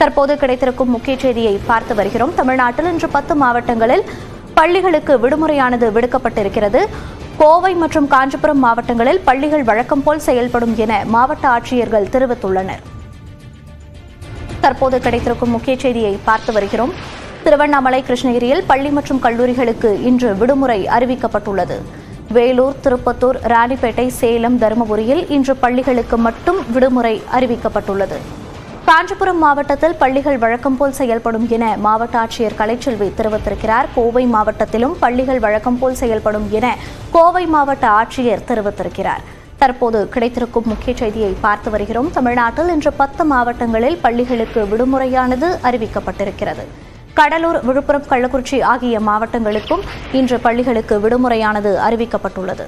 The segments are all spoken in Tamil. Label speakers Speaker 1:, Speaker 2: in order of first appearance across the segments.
Speaker 1: தற்போது கிடைத்திருக்கும் முக்கிய செய்தியை பார்த்து வருகிறோம். தமிழ்நாட்டில் இன்று பத்து மாவட்டங்களில் பள்ளிகளுக்கு விடுமுறையானது விடுக்கப்பட்டிருக்கிறது. கோவை மற்றும் காஞ்சிபுரம் மாவட்டங்களில் பள்ளிகள் வழக்கம் போல் செயல்படும் என மாவட்ட ஆட்சியர்கள் தெரிவித்துள்ளனர். தற்போது கிடைத்திருக்கும் முக்கிய செய்தியை பார்த்து வருகிறோம். திருவண்ணாமலை கிருஷ்ணகிரியில் பள்ளி மற்றும் கல்லூரிகளுக்கு இன்று விடுமுறை அறிவிக்கப்பட்டுள்ளது. வேலூர் திருப்பத்தூர் ராணிப்பேட்டை சேலம் தருமபுரியில் இன்று பள்ளிகளுக்கு மட்டும் விடுமுறை அறிவிக்கப்பட்டுள்ளது. காஞ்சிபுரம் மாவட்டத்தில் பள்ளிகள் வழக்கம் போல் செயல்படும் என மாவட்ட ஆட்சியர் கலைச்செல்வி தெரிவித்திருக்கிறார். கோவை மாவட்டத்திலும் பள்ளிகள் வழக்கம் போல் செயல்படும் என கோவை மாவட்ட ஆட்சியர் தெரிவித்திருக்கிறார். தற்போது கிடைத்திருக்கும் முக்கிய செய்தியை பார்த்து வருகிறோம். தமிழ்நாட்டில் இன்று பத்து மாவட்டங்களில் பள்ளிகளுக்கு விடுமுறையானது அறிவிக்கப்பட்டிருக்கிறது. கடலூர் விழுப்புரம் கள்ளக்குறிச்சி ஆகிய மாவட்டங்களுக்கும் இன்று பள்ளிகளுக்கு விடுமுறையானது அறிவிக்கப்பட்டுள்ளது.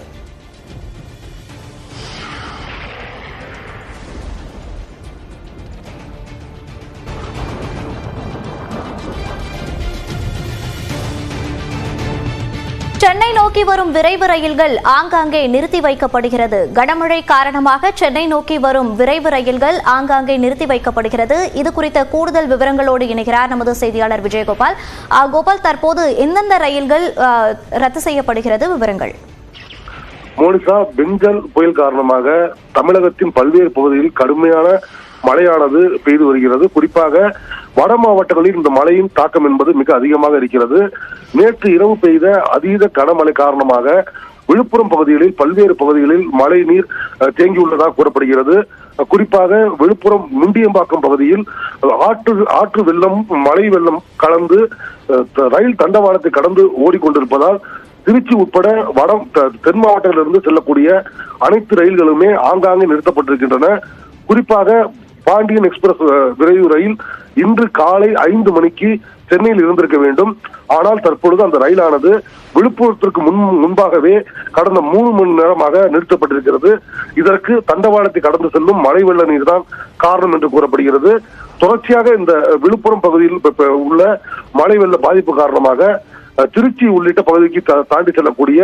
Speaker 1: சென்னை நோக்கி வரும் விரைவு ரயில்கள் ஆங்காங்கே நிறுத்தி வைக்கப்படுகிறது. கனமழை காரணமாக சென்னை நோக்கி வரும் விரைவு ரயில்கள் ஆங்காங்கே நிறுத்தி வைக்கப்படுகிறது. இது குறித்த கூடுதல் விவரங்களோடு இணைகிறார் நமது செய்தியாளர் விஜயகோபால். கோபால் தற்போது எந்தெந்த ரயில்கள் ரத்து செய்யப்படுகிறது விவரங்கள்?
Speaker 2: மோனிசா பெஞ்சல் புயல் காரணமாக தமிழகத்தின் பல்வேறு பகுதியில் கடுமையான மழையானது பெய்து வருகிறது. குறிப்பாக வட மாவட்டங்களில் இந்த மழையின் தாக்கம் என்பது மிக அதிகமாக இருக்கிறது. நேற்று இரவு பெய்த அதீத கனமழை காரணமாக விழுப்புரம் பகுதிகளில் பல்வேறு பகுதிகளில் மழை நீர் தேங்கியுள்ளதாக கூறப்படுகிறது. குறிப்பாக விழுப்புரம் முண்டியம்பாக்கம் பகுதியில் ஆற்று ஆற்று வெள்ளம் மழை வெள்ளம் கலந்து த- ரயில் தண்டவாளத்தை கடந்து ஓடிக்கொண்டிருப்பதால் திருச்சி உட்பட வட தென் மாவட்டங்களிலிருந்து செல்லக்கூடிய அனைத்து ரயில்களுமே ஆங்காங்கே நிறுத்தப்பட்டிருக்கின்றன. குறிப்பாக பாண்டியன் எக்ஸ்பிரஸ் விரைவு ரயில் இன்று காலை ஐந்து மணிக்கு சென்னையில் இருந்திருக்க வேண்டும். ஆனால் தற்பொழுது அந்த ரயிலானது விழுப்புரத்திற்கு முன் முன்பாகவே கடந்த மூணு மணி நேரமாக நிறுத்தப்பட்டிருக்கிறது. இதற்கு தண்டவாளத்தை கடந்து செல்லும் மழை வெள்ள நீர் தான் காரணம் என்று கூறப்படுகிறது. தொடர்ச்சியாக இந்த விழுப்புரம் பகுதியில் உள்ள மழை வெள்ள பாதிப்பு காரணமாக திருச்சி உள்ளிட்ட பகுதிக்கு தாண்டி செல்லக்கூடிய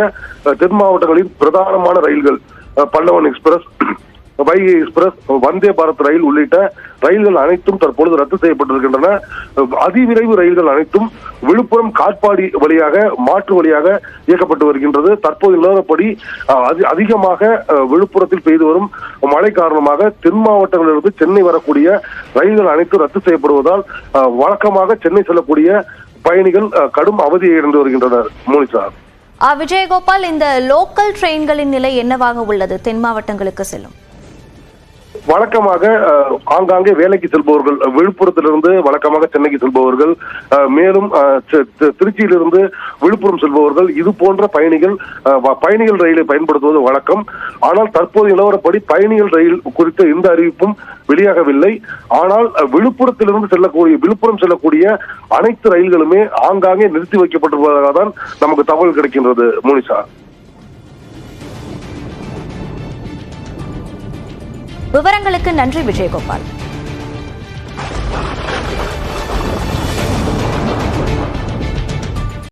Speaker 2: தென் மாவட்டங்களின் பிரதானமான ரயில்கள் பல்லவன் எக்ஸ்பிரஸ் வைகை எக்ஸ்பிரஸ் வந்தே பாரத் ரயில் உள்ளிட்ட ரயில்கள் அனைத்தும் தற்பொழுது ரத்து செய்யப்பட்டிருக்கின்றன. அதிவிரைவு ரயில்கள் அனைத்தும் விழுப்புரம் காட்பாடி வழியாக மாற்று வழியாக இயக்கப்பட்டு வருகின்றது. தற்போது நிலவரப்படி அதி- அதிகமாக விழுப்புரத்தில் பெய்து வரும் மழை காரணமாக தென் மாவட்டங்களிலிருந்து சென்னை வரக்கூடிய ரயில்கள் அனைத்தும் ரத்து செய்யப்படுவதால் வழக்கமாக சென்னை செல்லக்கூடிய பயணிகள் கடும் அவதியை இழந்து வருகின்றனர். மோனிசார்
Speaker 1: ஆ, விஜயகோபால் இந்த லோக்கல் ட்ரெயின்களின் நிலை என்னவாக உள்ளது? தென் மாவட்டங்களுக்கு செல்லும்.
Speaker 2: வழக்கமாக ஆங்காங்கே வேலைக்கு செல்பவர்கள் விழுப்புரத்திலிருந்து வழக்கமாக சென்னைக்கு செல்பவர்கள் மேலும் திருச்சியிலிருந்து விழுப்புரம் செல்பவர்கள் இது போன்ற பயணிகள் பயணிகள் ரயிலை பயன்படுத்துவது வழக்கம். ஆனால் தற்போது நிலவரப்படி பயணிகள் ரயில் குறித்த எந்த அறிவிப்பும் வெளியாகவில்லை. ஆனால் விழுப்புரத்திலிருந்து செல்லக்கூடிய விழுப்புரம் செல்லக்கூடிய அனைத்து ரயில்களுமே ஆங்காங்கே நிறுத்தி வைக்கப்பட்டிருப்பதாக தான் நமக்கு தகவல் கிடைக்கின்றது மோனிஷா.
Speaker 1: விவரங்களுக்கு நன்றி விஜயகோபால்.